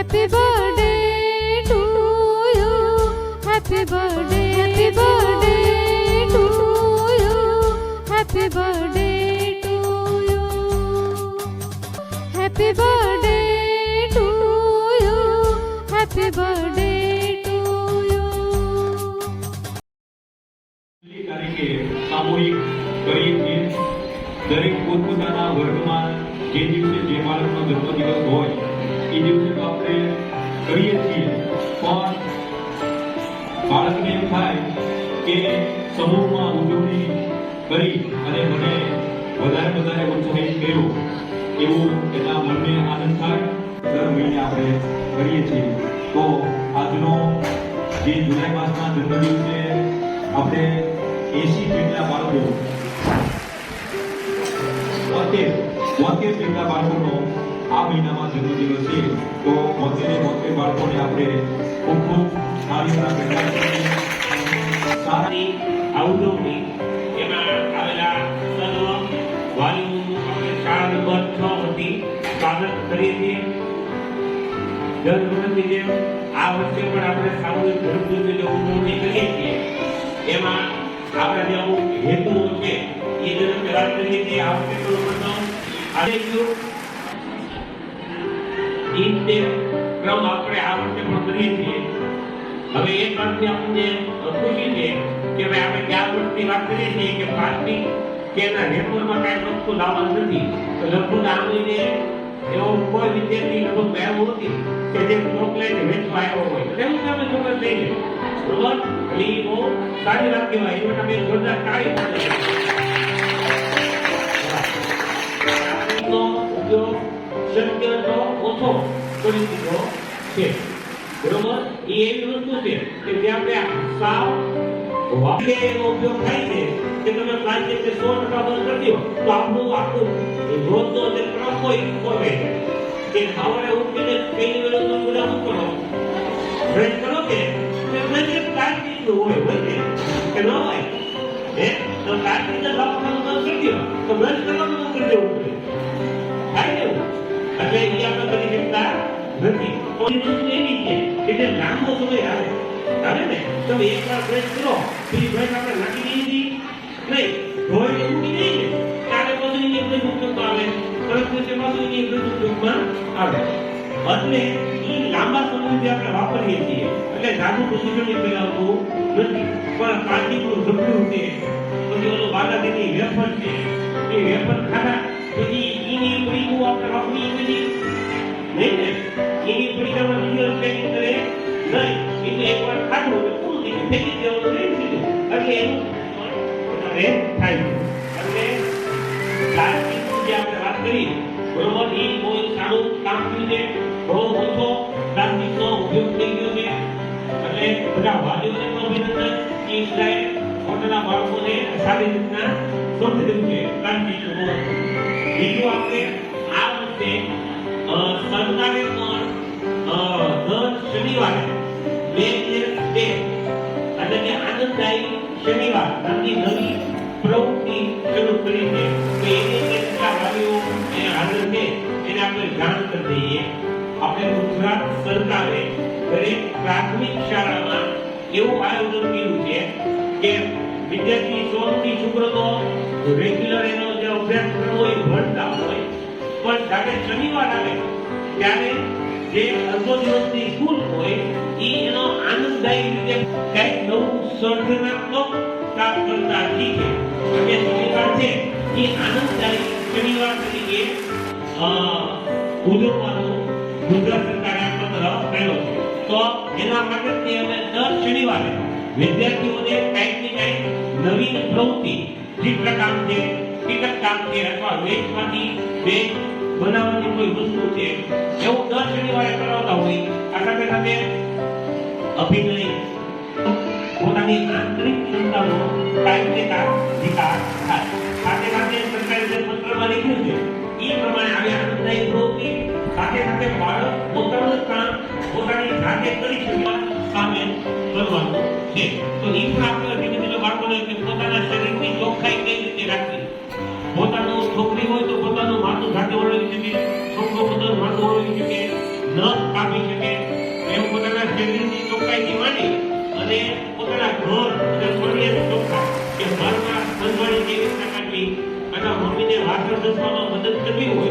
Happy birthday to you. Happy birthday, happy birthday to you. Happy birthday to you. Happy birthday to you. Happy birthday to you. પહેલી તારીખે સામૂહિક કરીએ છીએ દરેક પોતપોતાના વર્ગમાં જે દિવસે જે બાળકનો જન્મદિવસ હોય એ દિવસે તો આપણે કરીએ છીએ પણ બાળકને એમ થાય કે સમૂહમાં ઉજવણી કરી અને મને વધારે વધારે ઉત્સાહિત કર્યો. એવું એના મનને આનંદ થાય. દર મહિને આપણે કરીએ છીએ. તો આજનો જે જુલાઈ માસના જન્મદિવસે આપણે એસી જેટલા બાળકો બોતેર બોતેર જેટલા બાળકોનો આ મહિનામાં જન્મદિવસ છે. તો બોતેરે મોતે બાળકોને આપણે ખૂબ ખૂબ. સારા સારી આ એમાં આવેલા સર્વ વાલીઓનું આપણે શાળા નંબર વતી સ્વાગત કરીએ છીએ દર આ વખતે પણ આપણે સામૂહિક ગણતરી ઉજવણી કરીએ છીએ એમાં આપણા જે અમુક હેતુઓ છે, એ કરીએ છીએ આ વખતે આજે જો ક્રમ આપણે આ વર્ષે પણ કરીએ છીએ. હવે એ વાતની આપણને ખુશી છે કે ભાઈ આપણે ગયા વર્ષની વાત કરીએ છીએ કે પ્લાસ્ટિક કે એના રેપરમાં કાંઈ વસ્તુ લાવવાનું નથી. લગભગ આ મહિને એવો કોઈ વિદ્યાર્થી લગભગ આવ્યો નથી કે જે ચોકલેટ વેચવા આવ્યો હોય. એટલે એ બહુ સારી વાત કહેવાય. એ માટે અમે જોરદાર તાળી ઉપયોગ શક્ય તો ઓછો. કરી દીધો છે. બરોબર? એ એવી વસ્તુ છે કે જે આપણે સાવ વાક્ય એનો ઉપયોગ થાય છે. કે તમે પ્લાન્ટિંગ ને સો ટકા બંધ કરી દો, તો આપણું આખું રોજનો જે ક્રમ હોય ખોરવાઈ કે સવારે ઉઠીને પેલી વેલો તમે કરો? બ્રશ કરો કે? પ્લાસ્ટિકનું હોય હોય કે? ન હોય? હે? તો પ્લાન્ટિંગ ને વાપરવાનું બંધ કરી દો. તો બ્રશ કરવાનું બંધ કરી દેવું પડે નથી. એવી છે કે જે લાંબો સમય આવે. આવે ને? તમે એકવાર બ્રશ કરો. પછી બ્રશ આપણે નાખી દઈએ છીએ નહીં ધોઈને મૂકી દઈએ ને ત્યારે પછી એની બ્રશ ઉપયોગમાં આવે. તરત પછી પાછું એની બ્રશ ઉપયોગમાં આવે. એટલે એ લાંબા સમય સુધી આપણે વાપરીએ છીએ. એટલે જાદુ પ્રદૂષણ એ ફેલાવતું નથી. પણ પ્લાસ્ટિકનું ઝબલું છે. પછી ઓલો બાગાદીની વેફર છે. એ વેફર ખાના પછી એની પડીકું આપણે વાપરીએ છીએ. નહીં ને? પરીક્ષામાં બીજો છે છે બધા વાલીઓને પણ અભિનંદન પોતાના બાળકોને સારી રીતના સમજાવ્યું છે પ્લાસ્ટિકનું મહત્વ બીજું આપણે સરકારે દરેક પ્રાથમિક શાળામાં એવું આયોજન કર્યું છે કે વિદ્યાર્થી સોમથી શુક્ર તો રેગ્યુલર એનો જે અભ્યાસક્રમ હોય ભણતા હોય, પણ જ્યારે શનિવાર આવે, ત્યારે જે અડધો દિવસની સ્કૂલ હોય એ એનો આનંદદાયી રીતે કંઈક નવું સર્જનાત્મક કામ કરતા શીખે. અને શનિવાર છે એ આનંદદાયી શનિવાર તરીકે ગુજરાત કર્યો છે. તો એના માટે અમે દર શનિવારે વિદ્યાર્થીઓને કંઈક ને કંઈક નવીન પ્રવૃત્તિ ચિત્રકામ છે કીટકકામ છે અથવા વેચમાંથી વેચ બનાવવાની કોઈ વસ્તુ છે, એવું દર શનિવારે કરાવતા હોય આ સાથે સાથે અભિનય પોતાની આંતરિક ક્ષમતાનો કાયદેકાર વિકાસ થાય. જાતે કરી કરવાનું છે તો એ પણ આપણે ધીમે ધીમે બાળકોને કે પોતાના શરીરની ચોખ્ખાઈ કઈ માંડી અને પોતાના ઘર અને શરીરની ચોખ્ખાઈ કે ઘરમાં મદદ કરવી હોય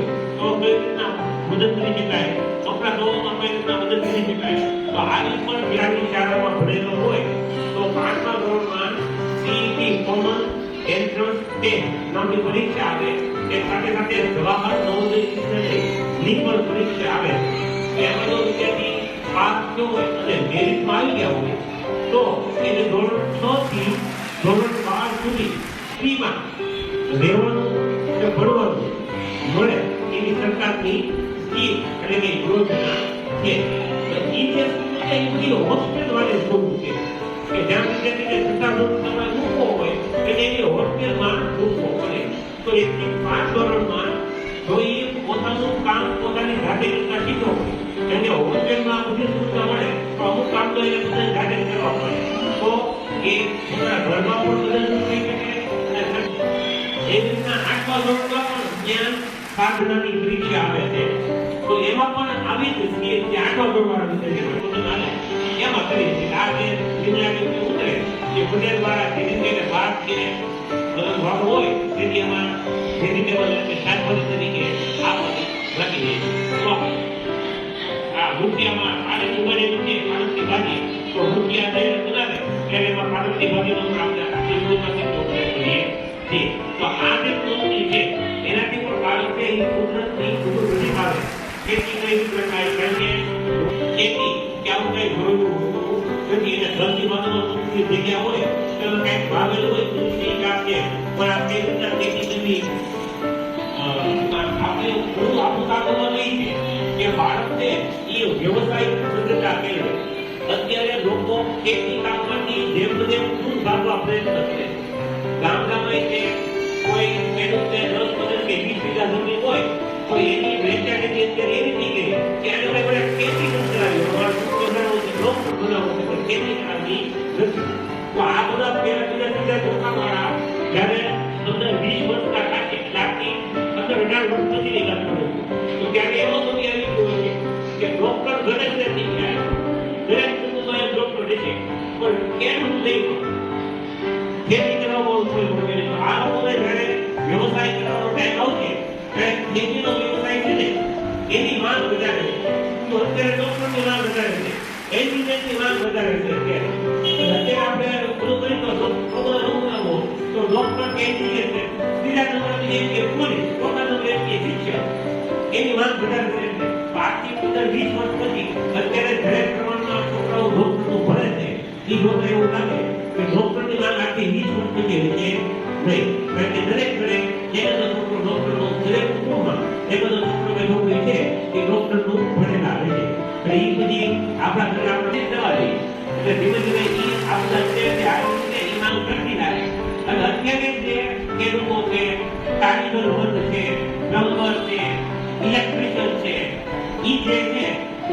એન્ટ્રન્સ ટેસ્ટ નામની પરીક્ષા આવે. એ સાથે સાથે જવાહર નવોદય શિક્ષણની પણ પરીક્ષા આવે. એમાં જો વિદ્યાર્થી પાસ થયો હોય અને મેરિટમાં આવી ગયા હોય, તો એને ધોરણ છ થી ધોરણ બાર સુધી ફ્રીમાં રહેવાનું અને ભણવાનું મળે એવી સરકારની સ્કીમ એટલે કે યોજના છે. તો જે સ્કૂલ છે એ બધી હોસ્ટેલ વાળી સ્કૂલ છે. કે જ્યાં વિદ્યાર્થીને છઠ્ઠા તમારે મૂકવો હોય એને એની તો એક થી પાંચ ધોરણમાં જો એ પોતાનું કામ પોતાની જાતે કરતા શીખો હોય એને હોસ્ટેલમાં બધી સુવિધા મળે તો અમુક કામ તો એને પોતાની જાતે કરવા પડે. તો એ પોતાના ઘરમાં પણ મદદરૂપ થઈ શકે? એ રીતના આઠમા ધોરણમાં પણ જ્ઞાન સાધનાની પરીક્ષા આવે છે. તો એમાં પણ આવી જ સ્કીમ જે આઠમા પોતાના આવે, એમાં કરી છે. આ જે વિજ્ઞાન ઉતરે જે પટેલ દ્વારા રીતે એને બાર કે અલગ તેથી એમાં વેજીટેબલ શાકભાજી તરીકે આ છે. જે જે એનાથી પણ બાળક એ કુદરતની કઈ રીતે કે ખેતી કે કઈ હોતું નથી ધરતી માતાનો સુખની જગ્યા હોય એમાં કંઈક વાવેલું હોય તુલસી કાં કે પણ આ કઈ રીતના ખેતી આપણે હું આપણું કરવાનું એ છે કે બાળકને એ વ્યવસાયિક સજ્જતા કેળવે અત્યારે લોકો ખેતી કામમાંથી જેમ જેમ દૂર ભાગવા પ્રયત્ન કરે. ગામડામાં કોઈ ખેડૂતને દસ પંદર કે વીસ વીઘા જમીન ખેતીનો વ્યવસાય છે ને એની માંગ વધારે છે તો અત્યારે ડોક્ટરની માંગ વધારે છે એન્જિનિયરની માંગ વધારે છે અત્યારે અત્યારે આપણે પૂરું કરી તો ડોક્ટર નમૂનાઓ તો ડોક્ટર કે એન્જિનિયર છે બીજા નંબરની એક કે પોલીસ ચોથા એક કે શિક્ષક એની માંગ વધારે છે બાકી પંદર વીસ વર્ષ પછી અત્યારે દરેક પ્રમાણમાં છોકરાઓ ડોક્ટરનું ભણે છે એ જોતા એવું લાગે કે ડોક્ટરની માંગ આખી વીસ વર્ષ પછી હશે નહીં કારણ કે દરેક એટલે અને અત્યારે કારીગર વર્ગ છે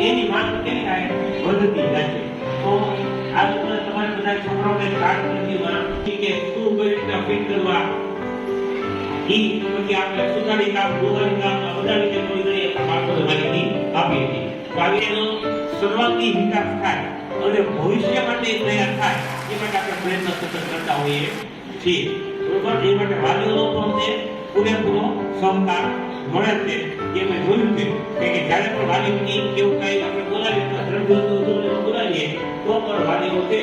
એની માંગ તમારે બધા છોકરાઓને શું કઈ રીતના આપણે સુધારી કામ દોહારી કામ, આ વિકાસ થાય. અને ભવિષ્ય માટે તૈયાર થાય, એ માટે આપણે પ્રયત્ન સતત કરતા હોઈએ છીએ. બરોબર? એ માટે વાલીઓનો પણ તે પૂરેપૂરો સહકાર મળે છે. એ મેં જોયું છે કે જ્યારે પણ વાલીઓની કેવું કાંઈ આપણે બોલાવીએ બોલાવીએ, તો પણ વાલીઓ છે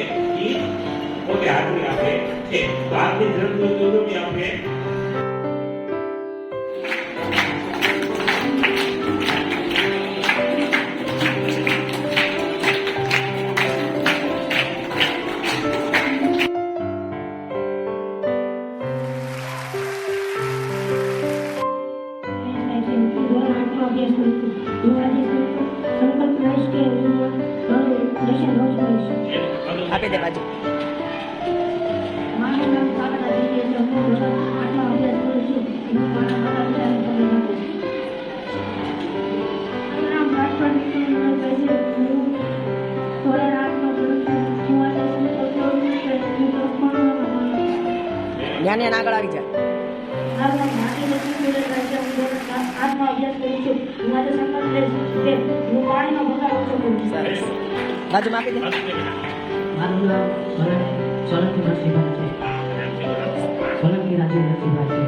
એ પોતે હાજરી આપે છે. તો આજની ધર્મ આપણે પાણીમાં બગાડો છો બાજુ આપી દે મારું નામ સોલંકી નરસિંહભાઈ છે સોલંકી રાજીવ નરસિંહભાઈ છે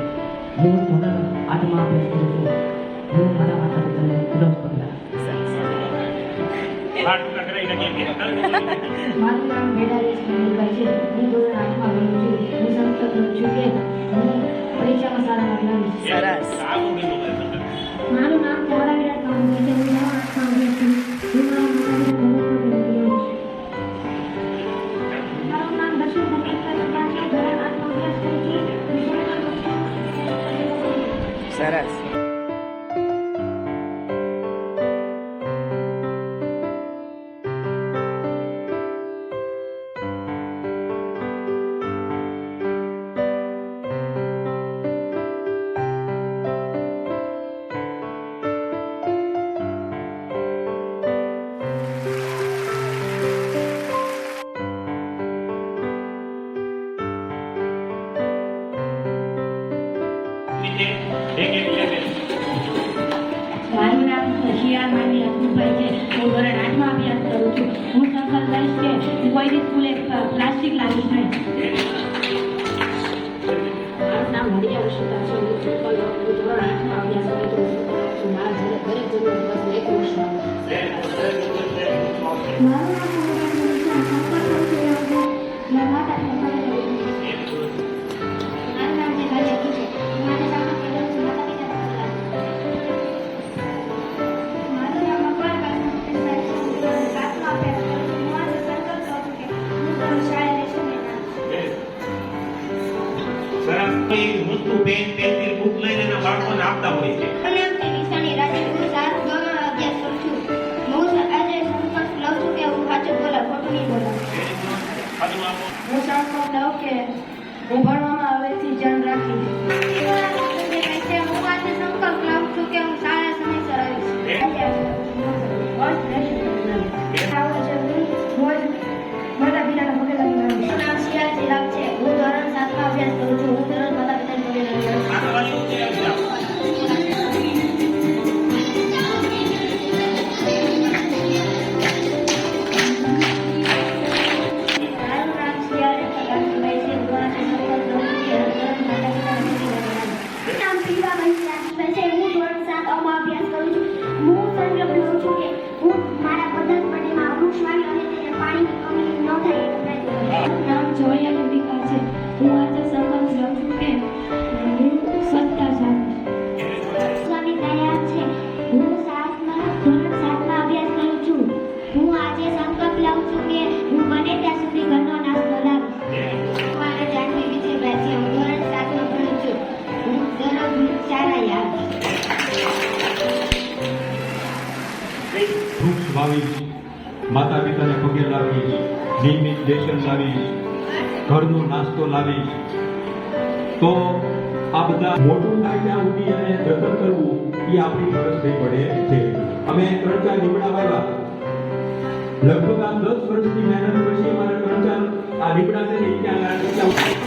સરસ મારું નામ ધોળા વિરાટ llegarás. નિયમિત બેસન લાવી ઘરનો નાસ્તો લાવીશ. તો આ બધા મોટું થાય ત્યાં સુધી એને જતન કરવું એ આપણી ફરજ થઈ પડે છે. અમે ત્રણ લીમડા વાવ્યા લગભગ આ દસ વર્ષની મહેનત પછી અમારા ત્રણ આ લીમડા છે ને ત્યાં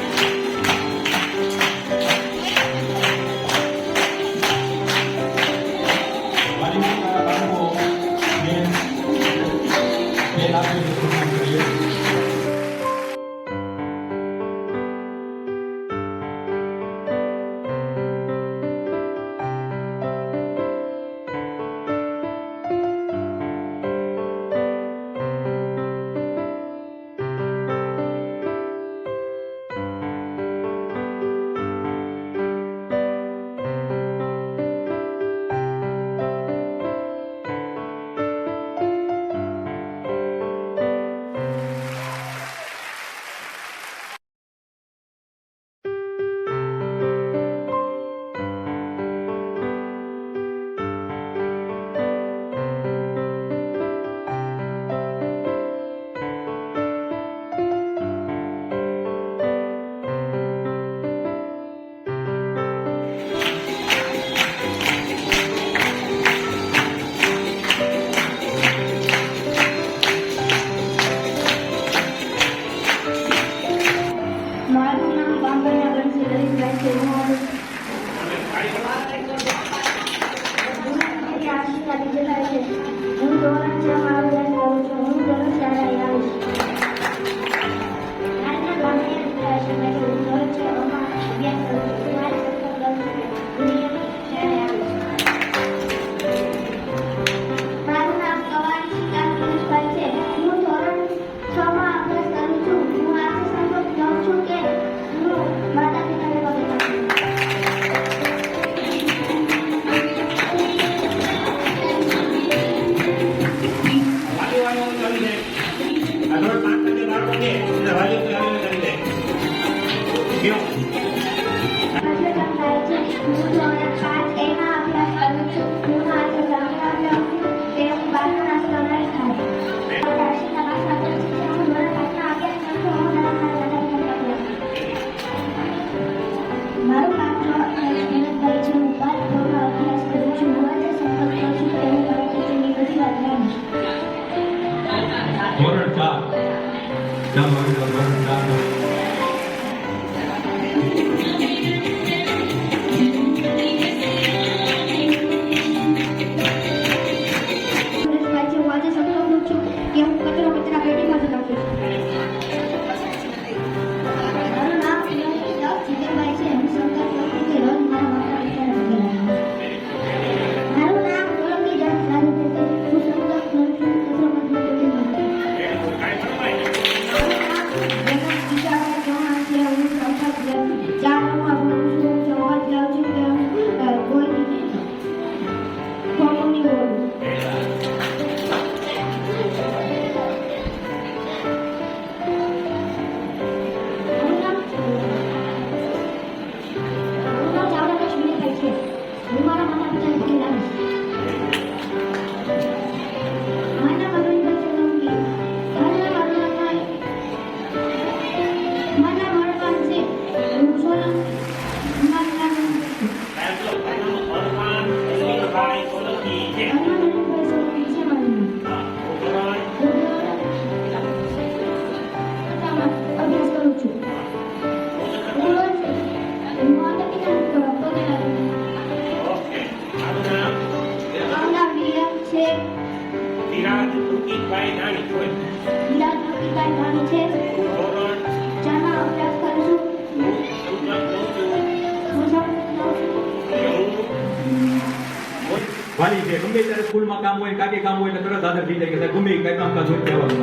વાલી છે. ગમે ત્યારે સ્કૂલમાં કામ હોય કાંઈ કામ હોય, એટલે તરત હાજર થઈ જાય કે સાહેબ, ગમે કઈ કામકાજ હોય કહેવાનું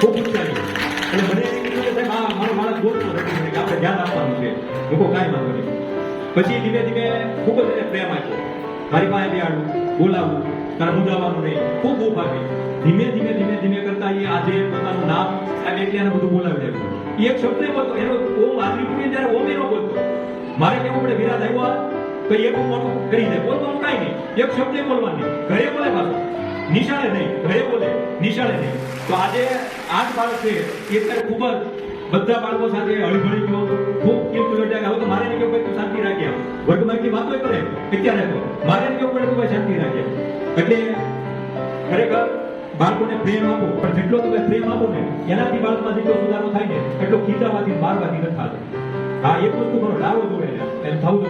ખૂબ ઉત્સાહી. એટલે મને કીધું કે સાહેબ હા મારો માણસ બોલતો નથી કે આપણે ધ્યાન આપવાનું છે. લોકો કાંઈ વાંધો નહીં. પછી ધીમે ધીમે ખૂબ જ એને પ્રેમ આપ્યો. મારી પાસે બેહાડવું, બોલાવવું, તારે મૂંઝાવાનું નહીં. ખૂબ ખૂબ આપી ધીમે ધીમે ધીમે ધીમે કરતા એ આજે પોતાનું નામ આ એકલાને બધું બોલાવી આવ્યું એક શબ્દ બોલતો એનો ઓમ હાજરી પૂરી ત્યારે ઓમ એનો બોલતો મારે કેવું પડે વિરાજ આવ્યો તો એક મોટું કરી દે. બોલવાનું કાંઈ નહીં. એક શબ્દ બોલવાની ઘરે બોલે પાછું. નિશાળે નહીં. ઘરે બોલે. નિશાળે નહીં. તો આજે આ જ બાળક છે એ અત્યારે ખૂબ જ બધા બાળકો સાથે હળીભળી ગયો. ખૂબ કિલકુલેટર હવે તો મારે કેવું પડે શાંતિ રાખ્યા એટલી વાતો કરે અત્યારે મારે કેવું પડે તું શાંતિ રાખ્યા એટલે ખરેખર બાળકોને પ્રેમ આપો. પણ જેટલો તમે પ્રેમ આપો ને, એનાથી બાળકમાં જેટલો સુધારો થાય ને, એટલો ખીચાવાથી મારવાથી નથી થતો. હા, એક વસ્તુ મારો ડાળો જોડે. એમ થવું તો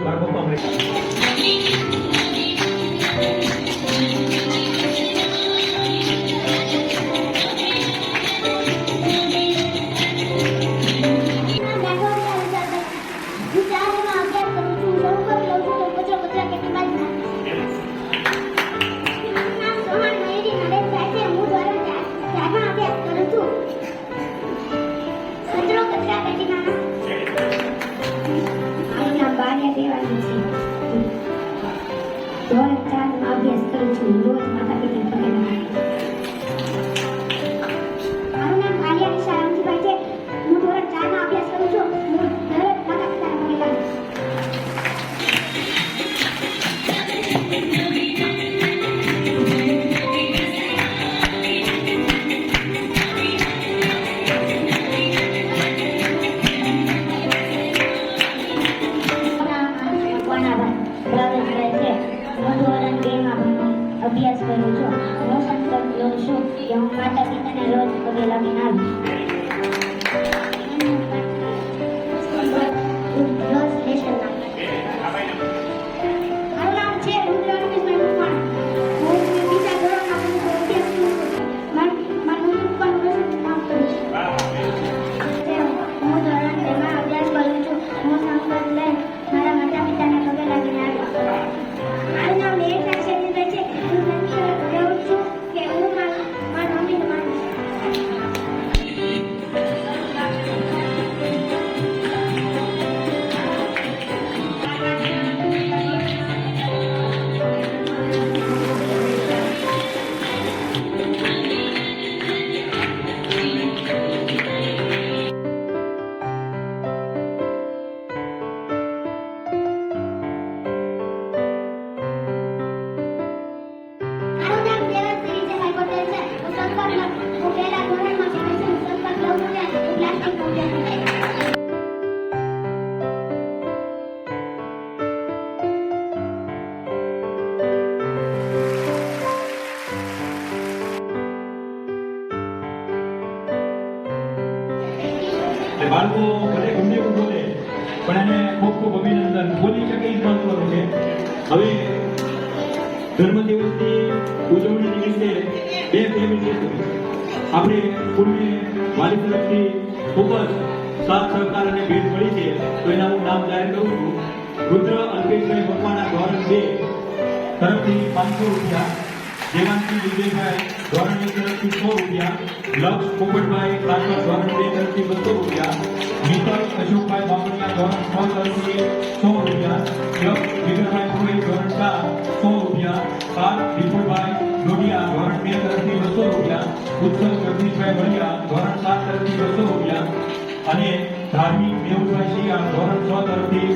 બાળકો ભલે ગમે એવું બોલે, પણ એને ખૂબ ખૂબ અભિનંદન. બોલી શકે એ મહત્વનું છે. હવે જન્મદિવસની ઉજવણી નિમિત્તે બે ફેમિલી આપણે સ્કૂલને વાલી તરફથી ખૂબ જ સાથ, સહકાર અને ભેટ મળી છે. તો એના હું નામ જાહેર કરું છું. રુદ્ર અલ્પેશભાઈ મકવાણા ધોરણ બે તરફથી પાંચસો રૂપિયા. દેવાંશી વિજયભાઈ ધોરણ તરફથી સો રૂપિયા, લક્ષ પોપટભાઈ પ્રાથમિક ધોરણ બે તરફથી બસો રૂપિયા મિત્ર અશોકભાઈ બામણિયા ધોરણ છ તરફથી સો રૂપિયા યશ વિજયભાઈ પુરોહિત ધોરણ ચાર, સો રૂપિયા પાર્થ વિપુલભાઈ ડોડિયા ધોરણ બે તરફથી બસો રૂપિયા ઉત્સવ જગદીશભાઈ વડિયા ધોરણ સાત તરફથી બસો રૂપિયા, અને ધાર્મિક મેહુલભાઈ શિયા ધોરણ છ તરફથી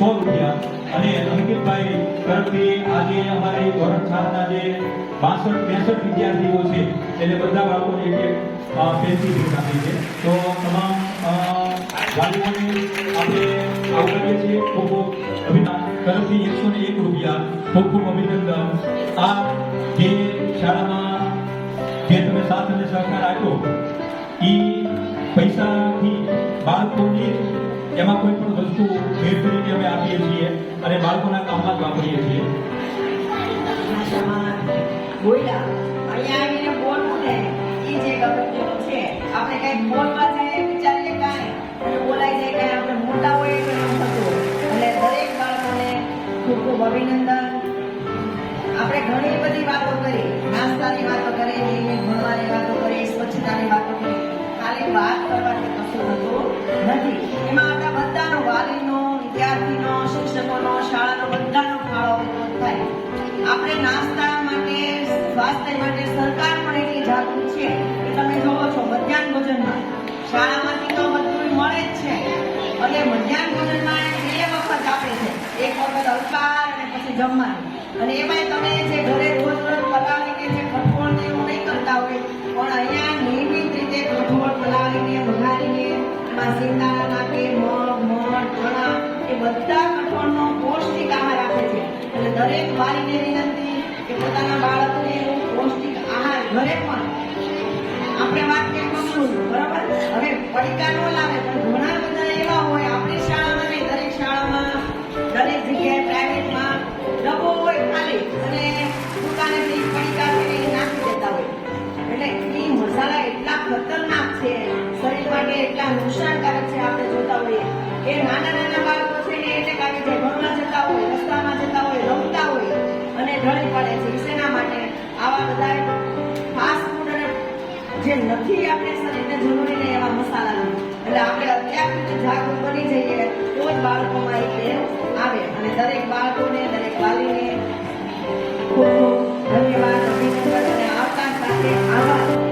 સો રૂપિયા અને અંકિતભાઈ તરફથી આજે અમારે ધોરણ સાતના જે બાસઠ, ત્રેસઠ વિદ્યાર્થીઓ છે, એટલે બધા બાળકોને એક એક પેન્સિલ ભેટ આપી છે. તો તમામ વાલીઓને આપણે આવકારીએ છીએ. ખૂબ ખૂબ અભિનંદન. તરફથી એકસો ને એક રૂપિયા ખૂબ ખૂબ અભિનંદન. આ જે શાળામાં જે તમે સાથ અને સહકાર આપ્યો એ પૈસાથી બાળકોને એમાં કોઈ પણ વસ્તુ ભેટ તરીકે અમે આપીએ છીએ અને બાળકોના કામમાં જ વાપરીએ છીએ. બોલ્યા. અહીંયા આવીને બોલવું એ જે અગત્યનું છે. આપણે કઈ બોલવા વિચારીએ કાંઈ. બોલાઈ જાય કાંઈ આપણે મોટા હોય એટલે દરેક બાળકોને ખૂબ ખૂબ અભિનંદન. આપણે ઘણી બધી વાતો કરી. નાસ્તાની વાતો કરી ભણવાની વાતો કરી, સ્વચ્છતાની વાતો કરી. ખાલી વાત કરવાથી કશું થતું નથી. એમાં બધાનો વાલીનો, વિદ્યાર્થીનો, શિક્ષકોનો, શાળાનો બધાનો ફાળો થાય. આપણે નાસ્તા માટે, સ્વાસ્થ્ય માટે સરકાર પણ એટલી જાગૃત છે કે તમે જોવો છો, મધ્યાહન ભોજનમાં શાળામાંથી તો બધું મળે જ છે. અને મધ્યાહન ભોજનમાં બે વખત આપે છે. એક વખત અલ્પાર અને પછી જમવાનું. અને એમાંય તમે જે ઘરે રોજ રોજ પલાળીને જે કઠોળ ને એવું નહીં કરતા હોય, પણ અહીંયા નિયમિત રીતે કઠોળ વઘારીને એમાં સિંગદાણા નાખે મગ મઠ ચણા એ બધા કઠોળનો પૌષ્ટિક આહાર આપે છે. એટલે દરેક વાલીને વિનંતી કે પોતાના બાળકને પૌષ્ટિક આહાર ઘરે પણ આપણે વાત કે બરાબર? હવે પડીકા નો લાવે, પણ ઘણા બધા એવા હોય આપણી શાળામાં નહીં, દરેક શાળામાં, દરેક જગ્યાએ પ્રાઇવેટમાં ડબ્બો હોય ખાલી અને પોતાને પડીકા નાખી દેતા હોય. એટલે એ મસાલા એટલા ખતરનાક છે. માટે એટલા નુકસાનકારક છે, આપણે જોતા હોઈએ. એ નાના નાના બાળકો છે એ એટલે કાંઈ જમણમાં જતા હોય, રસ્તામાં જતા હોય, રમતા હોય, અને ઢળી પડે છે શેના માટે આવા બધા ફાસ્ટ ફૂડ અને જે નથી આપણે શરીરને જરૂરી ને એવા મસાલા એટલે આપણે અત્યાર જાગૃત બની જઈએ, તો જ બાળકોમાં એ ટેવ આવે. અને દરેક બાળકોને, દરેક વાલીને ખૂબ ખૂબ ધન્યવાદ. અભિનંદન અને આવતા સાથે આભાર.